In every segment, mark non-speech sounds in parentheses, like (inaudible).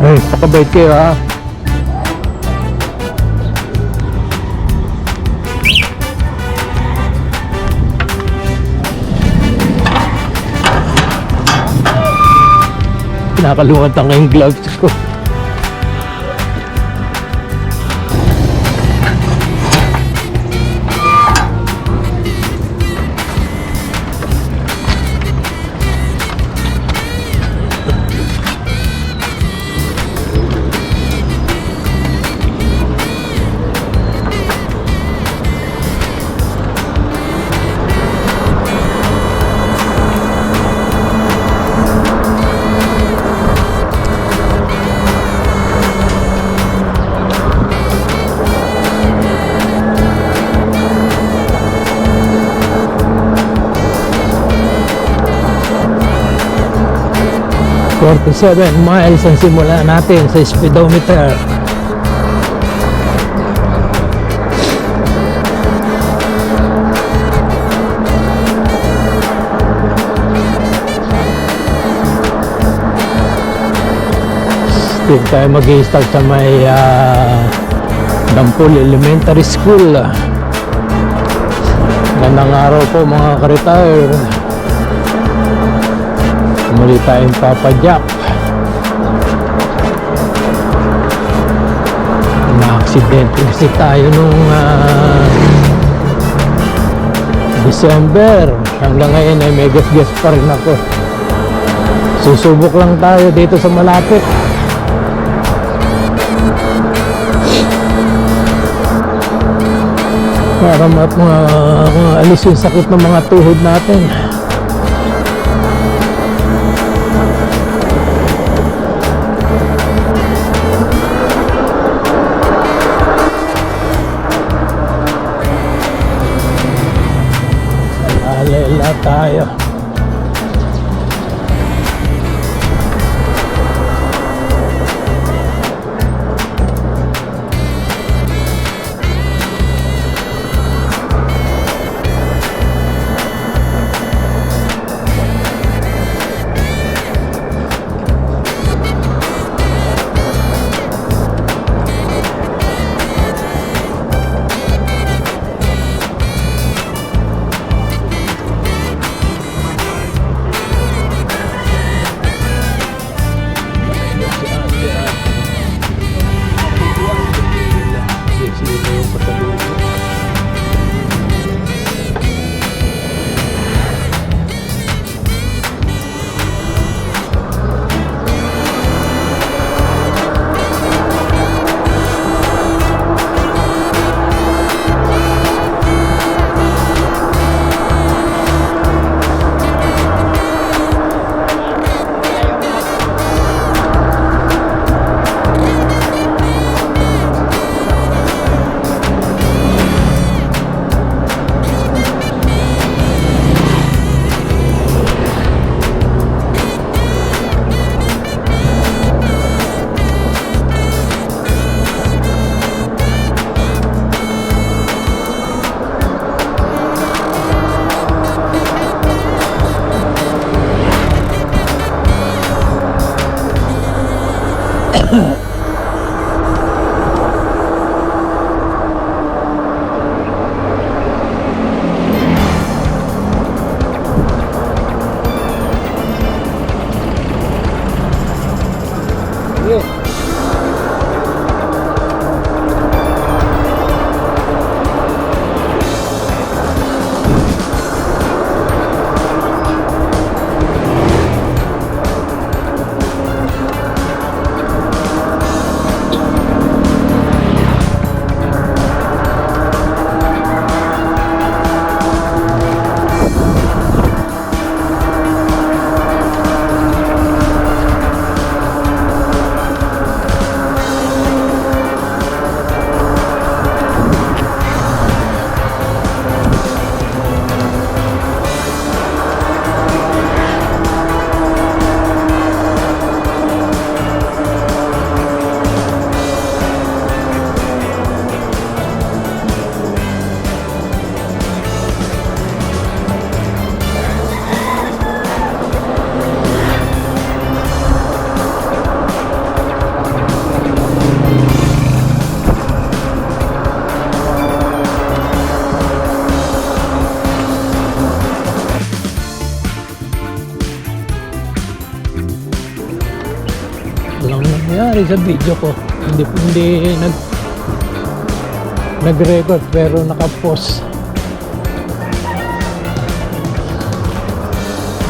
Ay, pakabait kayo ha. Nakalimutan ko yung gloves ko. Forty-seven miles ang simula natin sa speedometer. Still tayo mag-i-start sa may ah, Dampol Elementary School. Gandang araw po mga ka-retire. Muli tayong Papa Jack. Na-aksidente kasi tayo nung ah, December. Hanggang ngayon ay may gas-gas pa rin ako. Susubok lang tayo dito sa malapit. Para ma ma- alis yung sakit ng mga tuhod natin. Alela tayo. Oh. (coughs) (coughs) Walang nangyari sa video ko. Hindi, hindi nag nag-record pero naka-post.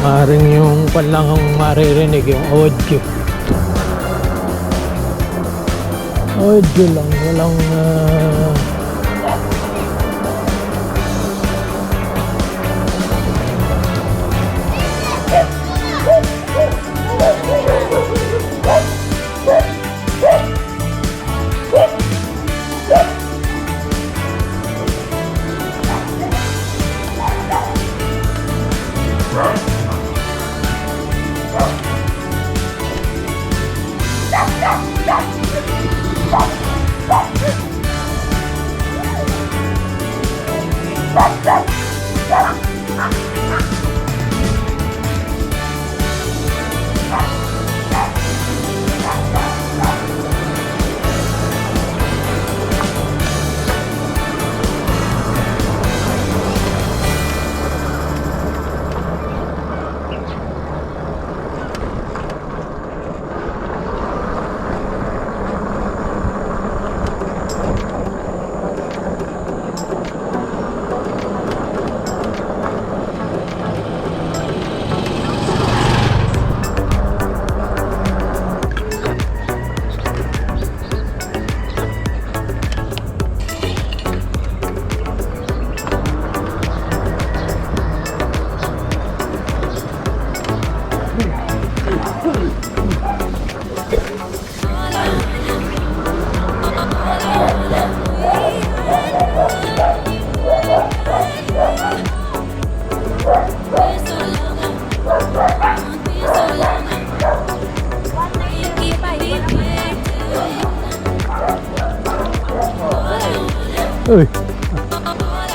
Maring yung ang maririnig yung audio. Audio lang, walang ah, Bye.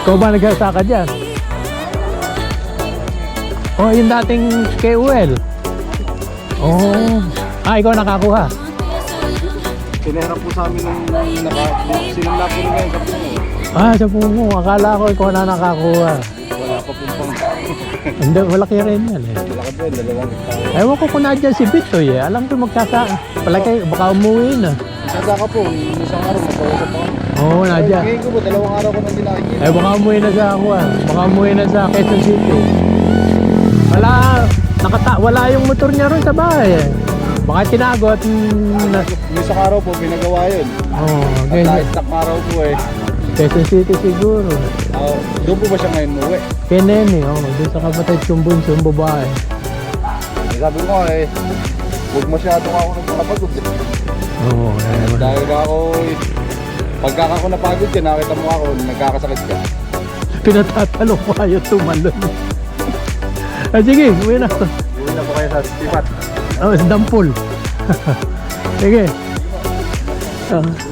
Ikaw ba nagsasaka dyan? Oh, yung dating KOL. Oh. Ah, ikaw nakakuha. Tinera po sa amin ng naka, sinula po nila yung kapito. Ah, sa pumo. Akala ko ikaw na nakakuha. Wala pa pong pang... (laughs) Hindi, malaki rin yan eh. Malaki po, dalawang hektarya. Ewan ko kung nadyan si Bitoy eh. Alam ko magkasa... Palagi, baka umuwi na. Isang ka po, isang araw, magpawala pa kami. Oo, oh, nadyan. Ngayon ko po, dalawang araw ko nang dinakikita. Eh, baka umuwi na sa ako ah. Baka umuwi na sa Quezon City. Wala, nakata, wala yung motor niya ron sa bahay eh. Baka tinago at... mm, na- Yung isang araw po, pinagawa yun. Oh, At ganyan. na-stack araw po eh. Quezon City siguro. Ah, doon po ba siya ngayon muwi? Kay Nene, oh, doon sa kapatid kong bunso, yung babae. Sabi ko eh, huwag masyadong ako nagpapagod eh. Oo, eh, Dahil ako eh, pagka ako napagod ka, nakita mo ako, nagkakasakit ka. pinatatalo ko kayo tumalon. ah, sige, uwi na. Uwi na po kayo sa sipat. Oh, it's dampol. (laughs) sige. Ah.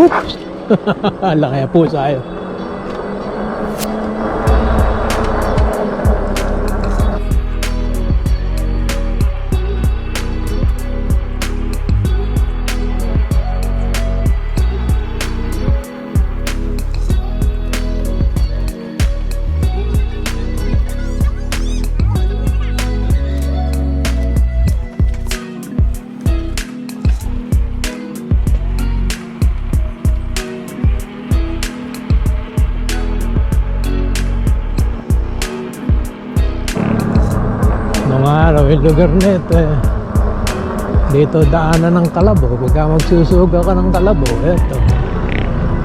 (laughs) Laki po sa'yo. Nung nito eh. Dito daanan ng Kalabo. Pagka magsusuga ka ng Kalabo, eto.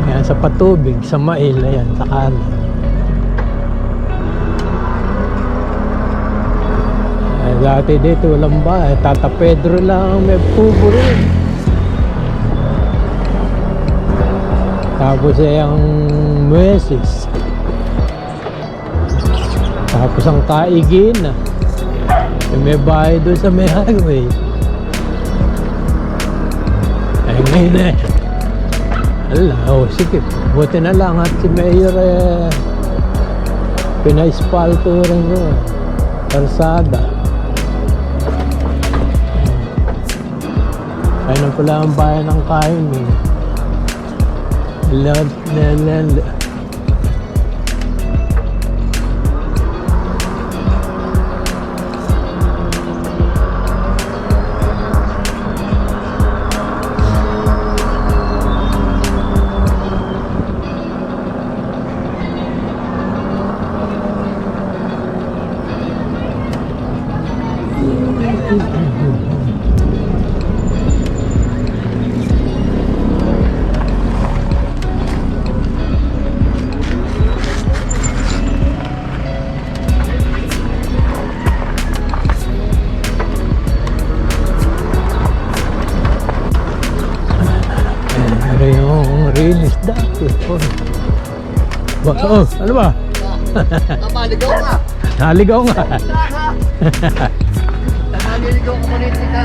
Yan, sa patubig, sa mail, ayan, sa kanan. Eh, dati dito walang bahay. Tata Pedro lang ang may pubo rin. Tapos ay ang Muesis. Tapos ang Kaigin. Yung may bahay doon sa may highway. Ay ngayon eh. Ala, oh, sige. Buti na lang at si Mayor eh, pinaispalto rin ko. Eh. Kalsada. Ayun na pala ang bayan ng kain eh. Love, love, love. Namaligaw ka. Naligaw nga. Namaligaw ka pa (laughs) rin ka.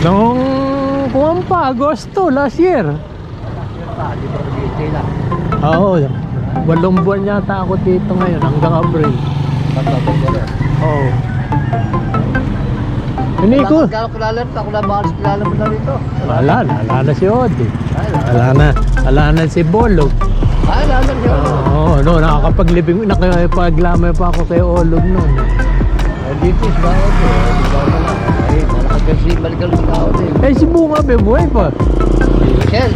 Nung kuwan pa, Agosto, last year. Oo, walong buwan yata ako dito ngayon hanggang April. Oo. Hindi ko. Kaya kilala rin ako na bahalas kilala mo na rito. Wala si Odi. Ay, Wala na, wala na si Bolog. Ay, lalo niyo. Oo, no, nakakapaglibing, nakapaglamay pa ako kay Olog noon. Ay, dito is bawat eh. Di ba na lang. Ay, malakad kasi tao din. Eh, si Bunga, may buhay pa. Michelle.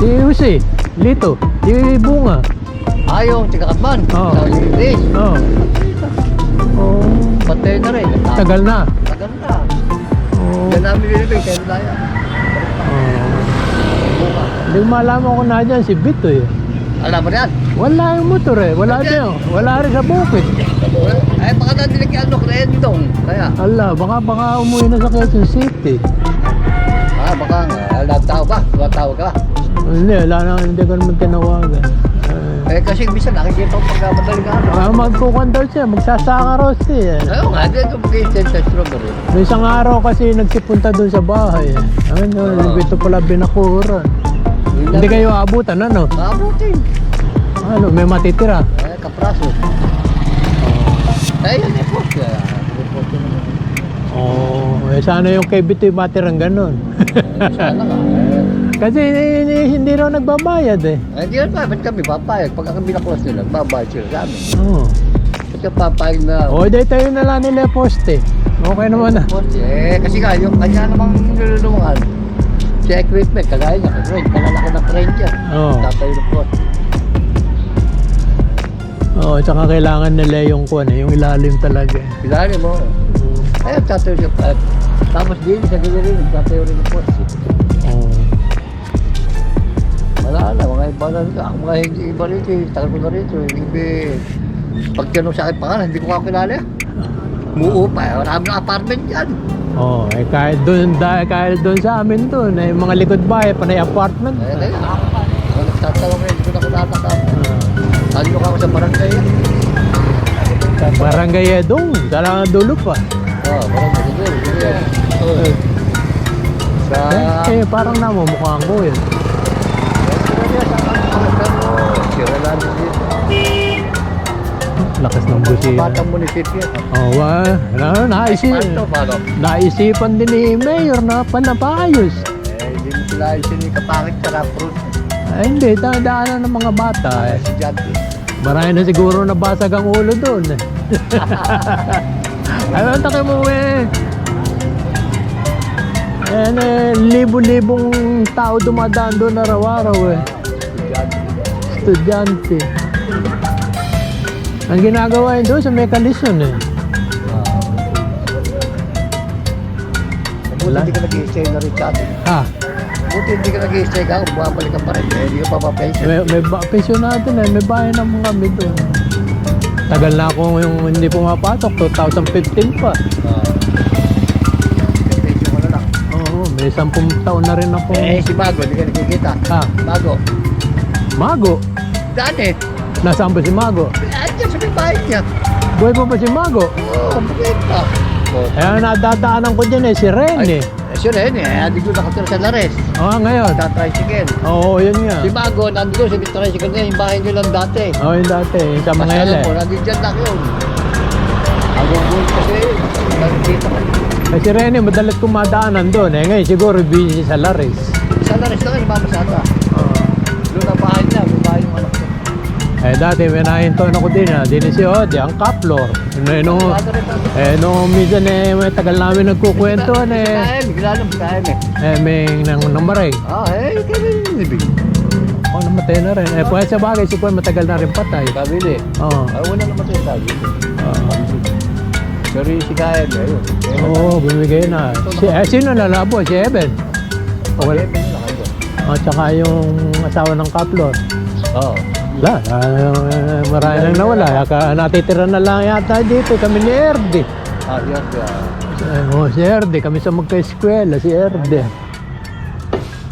Si Jose, Lito, si Bunga. Ayong, tiga Katman. Oo. Sa English. Oo. Oh, Patay na rin. tagal na. Tagal na. Oo. Yan namin binibig. Kaya laya. Oo. Hindi ko malaman ko na dyan si Bito eh. Alam mo na yan. Wala yung motor eh. Wala din. Wala rin sa bukid. Ay, baka nadinig yung ano, Rendong. Kaya. Ala, baka baka umuwi na sa Quezon City. Ah, baka nga. Alam tao ba? Tumatawag ka ba? Hindi, wala na, hindi ko naman tinawagan. Eh, Eh, kasi bisa nakikita ko pag madaling araw. ah, magkukan daw siya, magsasaka raw siya. eh. Ayaw nga, dito mag-i-send sa strawberry. May isang araw kasi nagsipunta doon sa bahay. Eh. Ano, Oo. ito pala binakuran. Hindi kayo abutan, ano? Abutin. Ano, may matitira. Eh, kapraso. Eh, yun report. Kaya, report ko naman. Oo, eh, sana yung kay Bito yung matirang ganun. Eh, Sana nga. Eh, kasi eh, eh, hindi raw nagbabayad eh. eh, di ba? Ba't kami papayag? Pagka kami naklos nila, babayad sila sa amin. Oo. Ba't ka papayag na... O, di tayo na lang nila poste. Okay naman na. Eh, kasi nga, yung kanya namang nilulungan. Sa equipment, kagaya niya, kasi kalalaki ng crane dyan. Oo. Tatay report. Oo, tsaka kailangan nila yung kuwan eh, yung ilalim talaga. eh. Pilari mo. Eh, tatayo siya pa. Tapos din, sa gilid rin, tatayo rin ng post. Oo. Wala na, mga iba na rin. Ako mga hindi iba rito, eh. tagal ko na rito. eh. Hindi, pag tinanong sa akin pangalan, hindi ko ako kilala. Muo pa, eh. wala kami ng apartment dyan. Oh, eh kahit doon dahil kahit doon sa amin doon, eh mga likod bahay panay apartment. Eh, eh, hindi ko na kinataka. Ah, Ano ka ako sa barangay? eh? sa Barangay Edong, sa lang dulo pa. Oo, barangay. Sige, sige. Oo. Sa... Eh, eh parang namumukhaan ko yun. Sira lang dito. Lakas ng busi. Batang munisipyo. Oh, wa, na, naisip, naisipan din ni Mayor na panapayos. Eh, hindi mo sila isinikapakit sa fruit. Ay, hindi, daan ng mga bata. Eh, si Jante. Marami na siguro nabasag ang ulo doon. eh. (laughs) Ay, ang taki mo eh. Ayan eh, libo-libong tao dumadaan doon araw-araw eh. Si Jante. Estudyante. Ang ginagawa yun doon sa Mecalisyon eh. Buti hindi ka nag-i-stay na rin sa atin. Ha, Buti hindi ka nag-i-stay ka, bumabalik ka pa rin. Eh, hindi ka pa pa-pension. may, may ba- pension natin eh, may bahay na mga kami doon. Tagal na ako yung hindi pumapatok, 2015 pa. Ah. Pension mo na lang. Oo, may 10 taon na rin ako. Eh, si Mago, hindi ka nakikita. Ha, Mago. Mago. Dati, Nasaan ba si Mago? andyan sa niya. Buhay pa ba si Mago? Oo, oh, pa? Oh. Eh, nadadaanan ko dyan eh, si Ren eh. Eh, siya rin eh. Hindi ko nakatira sa Lares. Oo, ngayon. Tatricycle. Oo, yun nga. Si Mago, nandun sa tricycle niya, yung bahay nila dati. Oo, yun dati, sa mga ele. mo, nandun dyan lang yun. Agong buwan kasi, nakikita ko. Eh, si Rene, madalas kumadaanan doon. Eh, ngayon siguro busy sa Laris. Sa laris na kayo, mamasata. Eh, dati may nahintoon ako din ah. Din si Odi, ang kaplor. Eh, nung, eh, nung minsan eh, may tagal namin nagkukwentuhan eh. Bigla lang, kaya eh. Eh, may nang namareng. Ah, eh, kaya nibig. Ako namatay na rin. Eh, pwede sa bagay, si Kwan matagal na rin patay. Kabili. Oo. Ay, wala naman tayo tayo. Oo. Pero yung si Kaya, ayun. Oo, bumigay na. Si, eh, sino nalabo? Si Eben. O, wala. At saka yung asawa ng kaplor. Oo. Wala, ah, marami nang nawala. Kaya natitira na lang yata dito kami ni Erdi. Ah, yun, yun. Eh, oh, si Erdi, kami sa magka-eskwela, si Erdi.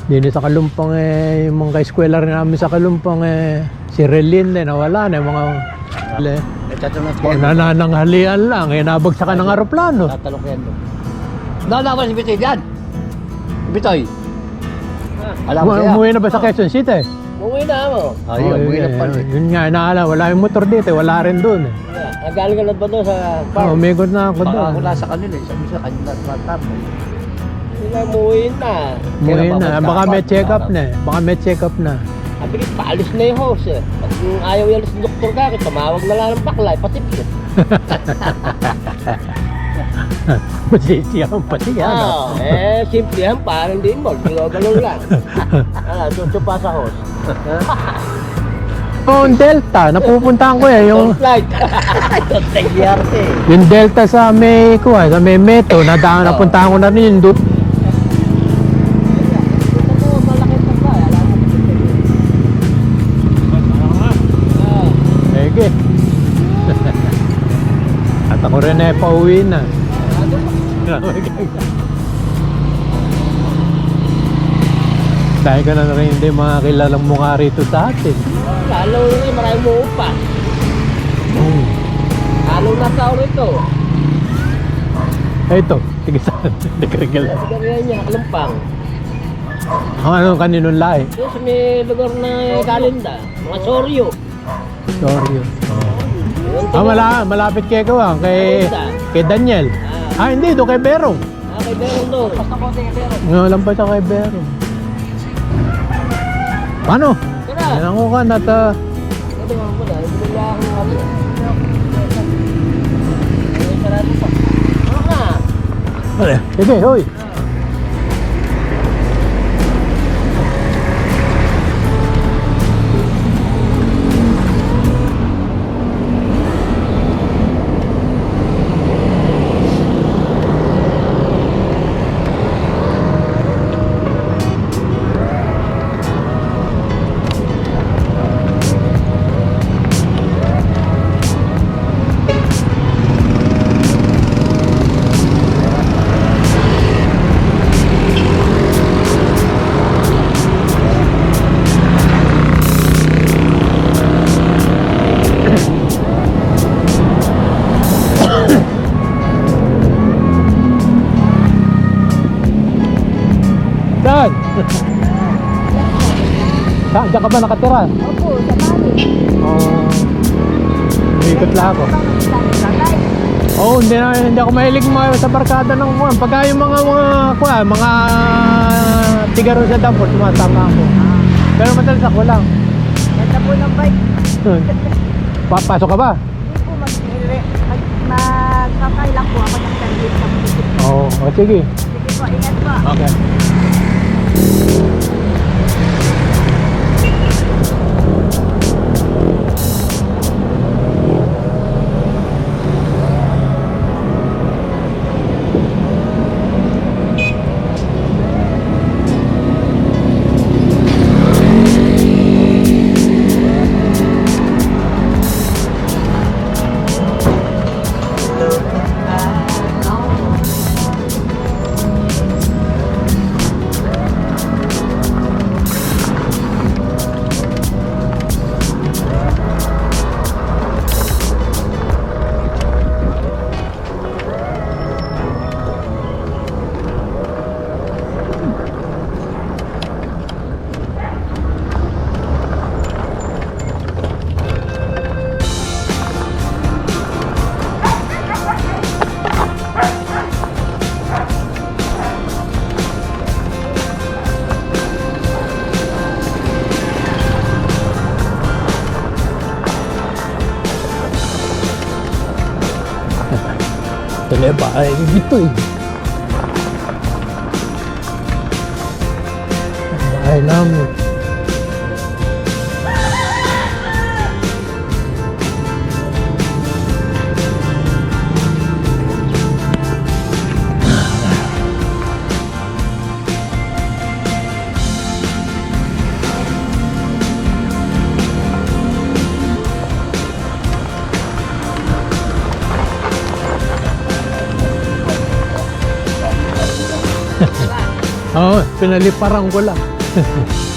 Dini sa Kalumpang eh, yung mga ka-eskwela rin namin sa Kalumpang eh, si Relin eh, nawala na yung mga eh, oh, nanananghalian lang, eh, nabagsakan ng aeroplano. Tatalok yan doon. Nalaman si Bitoy dyan. Bitoy. Alam mo? Umuwi na ba sa Quezon City? Umuwi na. Ayun, Oh, umuwi na yun, pala. yun, yun nga, naala, wala yung motor dito, eh, wala rin doon. Eh. Nagaling ka na ba doon sa Oh, farm? umigot na ako Baka doon. ako nasa kanila, eh. sabi sa kanila sa tap. Hindi na umuwi na. Umuwi Kaya na, baka ka may pa. check up na eh. Baka may check up na. Sabi ko, paalis na yung host eh. Pag kung ayaw yan sa doktor ka, tumawag na lang ng bakla, ipatipid. (laughs) Masisiyang pati yan. Ah, eh, simple yan, parang din mo. Ginaganon lang. (laughs) ah, chuchupa sa host. Yung Delta, napupuntahan ko eh. Yung, flight. (laughs) Don't take the arte. yung Delta sa may, kuha, sa may Meto, nadaan, napuntahan ko na rin yung doon. Ege. (laughs) At ako rin eh, pauwi na. Dahil ka na rin hindi mga kilalang mukha rito sa atin. Lalo rin, maraming mo pa. Hmm. Lalo na sa rito. Eh, Ito, sige sa hindi ka rin kilala. Ganyan niya, kalumpang. Ang ano kaninong lahi? Doon sa may lugar na kalinda, mga soryo. Yun. Yun, Ah, mala, malapit kay Kawang, kay, kay Daniel. Ah, hindi, doon kay Berong. Ah, kay Berong doon. Basta konti kay Berong. Ngayon pa siya kay Berong. Paano? Tara. Yan ako ka na ta. Sabi mo muna, bumili ako ng ano. Ay, sarado pa. Ano ka? Sige, hoy. Saan? Diyan ka ba nakatira? Opo, sa bali. Oo. Umikot lang ako. Oo, oh, hindi, na, hindi ako mahilig mga sa barkada ng kuwan. Pagka yung mga mga kuwan, mga tigaro sa dampo, tumatama ako. Pero madalas ako lang. Ganda po ng bike. Papasok ka ba? Hindi po mag mag magkakailak po ako ng service sa. Oo, oh, sige. Sige po, ingat po. Okay. Tele bahay dito eh. Ang Oo, pinaliparan ko lang. (laughs)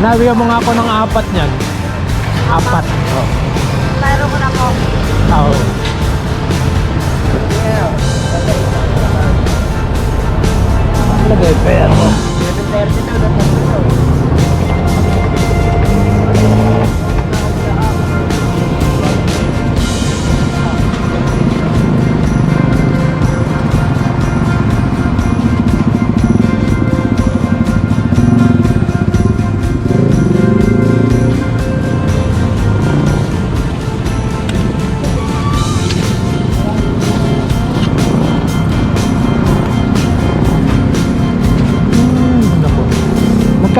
Nabigyan mo nga ako ng apat niyan. Apat. Oh. Mayroon ko na po. Oo. Lagay pera. Hmm,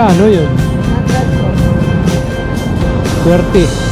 Magkano yun? 30.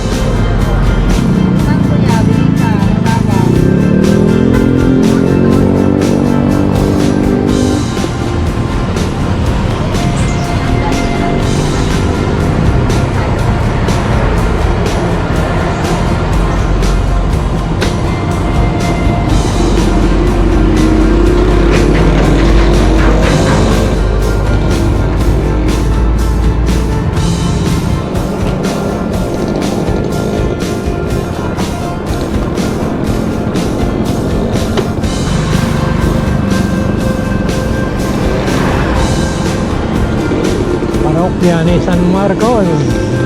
Ni San Marco.